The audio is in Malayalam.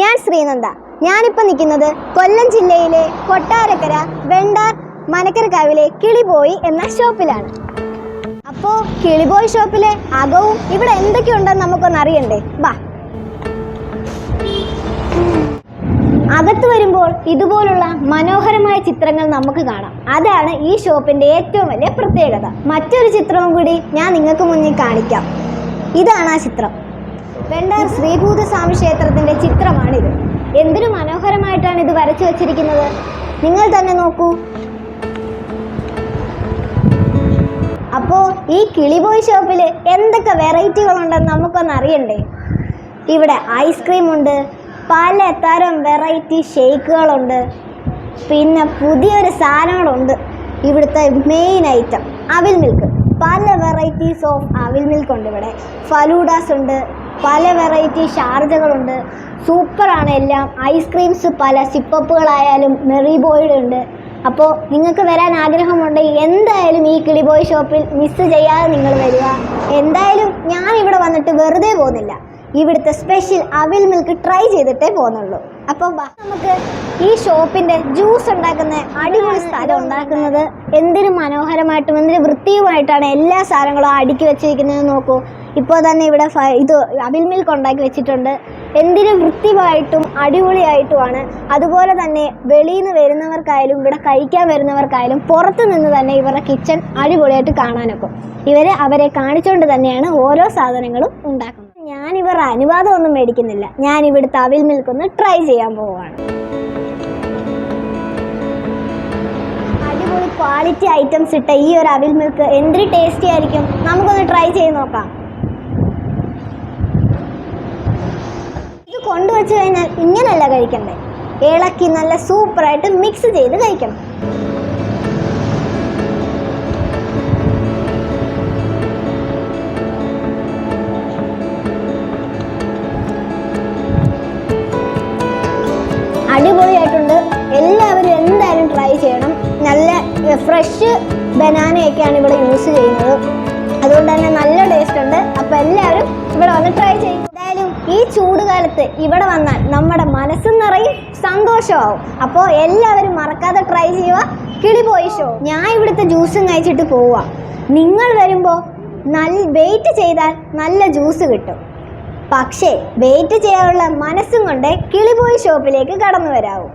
ഞാൻ ശ്രീനന്ദ. ഞാനിപ്പോൾ നിൽക്കുന്നത് കൊല്ലം ജില്ലയിലെ കൊട്ടാരക്കര വെണ്ടാർ മനക്കരക്കാവിലെ കിളിബോയി എന്ന ഷോപ്പിലാണ്. അപ്പോൾ കിളിബോയ് ഷോപ്പിലെ അകവും ഇവിടെ എന്തൊക്കെയുണ്ടെന്ന് നമുക്കൊന്ന് അറിയണ്ടേ? വാ. അകത്ത് വരുമ്പോൾ ഇതുപോലുള്ള മനോഹരമായ ചിത്രങ്ങൾ നമുക്ക് കാണാം. അതാണ് ഈ ഷോപ്പിന്റെ ഏറ്റവും വലിയ പ്രത്യേകത. മറ്റൊരു ചിത്രവും കൂടി ഞാൻ നിങ്ങൾക്ക് മുന്നിൽ കാണിക്കാം. ഇതാണ് ആ ചിത്രം. വെണ്ടാർ ശ്രീഭൂതസ്വാമി ക്ഷേത്രത്തിന്റെ എന്തൊരു മനോഹരമായിട്ടാണ് ഇത് വരച്ചു വച്ചിരിക്കുന്നത്? നിങ്ങൾ തന്നെ നോക്കൂ. അപ്പോൾ ഈ കിളിബോയ് ഷോപ്പിൽ എന്തൊക്കെ വെറൈറ്റികളുണ്ടെന്ന് നമുക്കൊന്ന് അറിയണ്ടേ? ഇവിടെ ഐസ്ക്രീം ഉണ്ട് പലതരം വെറൈറ്റി ഷേക്കുകളുണ്ട് പിന്നെ പുതിയൊരു സാധനങ്ങളുണ്ട്. ഇവിടുത്തെ മെയിൻ ഐറ്റം അവിൽ മിൽക്ക് പല വെറൈറ്റീസ് ഓഫ് അവിൽ മിൽക്ക് ഉണ്ട് ഇവിടെ. ഫലൂഡാസ് ഉണ്ട് പല വെറൈറ്റി ഷാർജകളുണ്ട് സൂപ്പറാണ് എല്ലാം. ഐസ്ക്രീംസ് പല സിപ്പപ്പുകളായാലും മെറി ബോയ്ഡ് ഉണ്ട്. അപ്പോൾ നിങ്ങൾക്ക് വരാൻ ആഗ്രഹമുണ്ടെങ്കിൽ എന്തായാലും ഈ കിളിബോയ് ഷോപ്പിൽ മിസ് ചെയ്യാതെ നിങ്ങൾ വരിക. എന്തായാലും ഞാൻ ഇവിടെ വന്നിട്ട് വെറുതെ പോകുന്നില്ല. ഇവിടുത്തെ സ്പെഷ്യൽ അവിൽ മിൽക്ക് ട്രൈ ചെയ്തിട്ടേ പോകുന്നുള്ളൂ. അപ്പോൾ നമുക്ക് ഈ ഷോപ്പിന്റെ ജ്യൂസ് ഉണ്ടാക്കുന്ന അടിപൊളി സ്ഥലം ഉണ്ടാക്കുന്നത് എന്തിനു മനോഹരമായിട്ടും എന്തിനു വൃത്തിയുമായിട്ടാണ് എല്ലാ സാധനങ്ങളും അടുക്കി വെച്ചിരിക്കുന്നത് നോക്കൂ. ഇപ്പോൾ തന്നെ ഇവിടെ ഇത് അവിൽ മിൽക്ക് ഉണ്ടാക്കി വെച്ചിട്ടുണ്ട്. എന്തിനു വൃത്തിയായിട്ടും അടിപൊളിയായിട്ടുമാണ്. അതുപോലെ തന്നെ വെളിയിൽ നിന്ന് വരുന്നവർക്കായാലും ഇവിടെ കഴിക്കാൻ വരുന്നവർക്കായാലും പുറത്തു നിന്ന് തന്നെ ഇവരുടെ കിച്ചൺ അടിപൊളിയായിട്ട് കാണാനൊക്കെ. ഇവർ അവരെ കാണിച്ചുകൊണ്ട് തന്നെയാണ് ഓരോ സാധനങ്ങളും ഉണ്ടാക്കുന്നത്. ഞാൻ ഇവർ അനുവാദമൊന്നും മേടിക്കുന്നില്ല. ഞാൻ ഇവിടുത്തെ അവിൽ മിൽക്ക് ഒന്ന് ട്രൈ ചെയ്യാൻ പോവുകയാണ്. അടിപൊളി ക്വാളിറ്റി ഐറ്റംസ് ഇട്ട ഈ ഒരു അവിൽ മിൽക്ക് എന്തൊരു ടേസ്റ്റി ആയിരിക്കും. നമുക്കൊന്ന് ട്രൈ ചെയ്ത് നോക്കാം. കൊണ്ടുവച്ച് കഴിഞ്ഞാൽ ഇങ്ങനെയല്ല കഴിക്കണ്ടേ? ഇളക്കി നല്ല സൂപ്പറായിട്ട് മിക്സ് ചെയ്ത് കഴിക്കണം. അടിപൊളിയായിട്ടുണ്ട്. എല്ലാവരും എന്തായാലും ട്രൈ ചെയ്യണം. നല്ല ഫ്രഷ് ബനാനയൊക്കെയാണ് ഇവിടെ യൂസ് ചെയ്യുന്നത്. അതുകൊണ്ട് തന്നെ നല്ല ടേസ്റ്റ് ഉണ്ട്. അപ്പോൾ എല്ലാവരും ഇവിടെ വന്ന് ട്രൈ ചെയ്യും. ഈ ചൂടുകാലത്ത് ഇവിടെ വന്നാൽ നമ്മുടെ മനസ്സ് നിറയും സന്തോഷമാവും. അപ്പോൾ എല്ലാവരും മറക്കാതെ ട്രൈ ചെയ്യുക. കിളിപോയി ഷോ ഞാൻ ഇവിടുത്തെ ജ്യൂസും കഴിച്ചിട്ട് പോവുക നിങ്ങൾ വരുമ്പോൾ നല്ല വെയിറ്റ് ചെയ്താൽ നല്ല ജ്യൂസ് കിട്ടും. പക്ഷേ വെയിറ്റ് ചെയ്യാനുള്ള മനസ്സും കൊണ്ട് കിളിപോയി ഷോപ്പിലേക്ക് കടന്നു വരാവൂ.